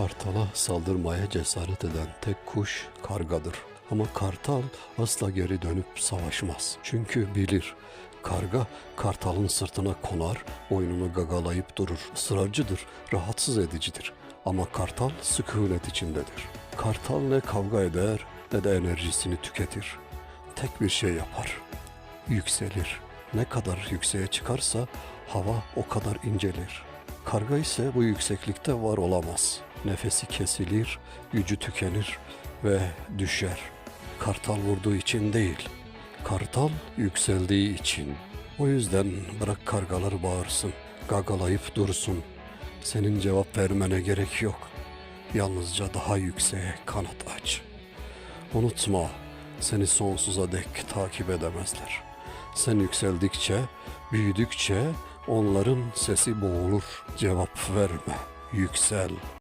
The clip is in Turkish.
Kartala saldırmaya cesaret eden tek kuş kargadır. Ama kartal asla geri dönüp savaşmaz. Çünkü bilir karga kartalın sırtına konar, boynunu gagalayıp durur. Israrcıdır, rahatsız edicidir. Ama kartal sükunet içindedir. Kartal ne kavga eder ne de enerjisini tüketir. Tek bir şey yapar. Yükselir. Ne kadar yükseğe çıkarsa hava o kadar incelir. Karga ise bu yükseklikte var olamaz. Nefesi kesilir, gücü tükenir ve düşer. Kartal vurduğu için değil, kartal yükseldiği için. O yüzden bırak kargalar bağırsın, gagalayıp dursun. Senin cevap vermene gerek yok. Yalnızca daha yükseğe kanat aç. Unutma, seni sonsuza dek takip edemezler. Sen yükseldikçe, büyüdükçe onların sesi boğulur. Cevap verme, yüksel.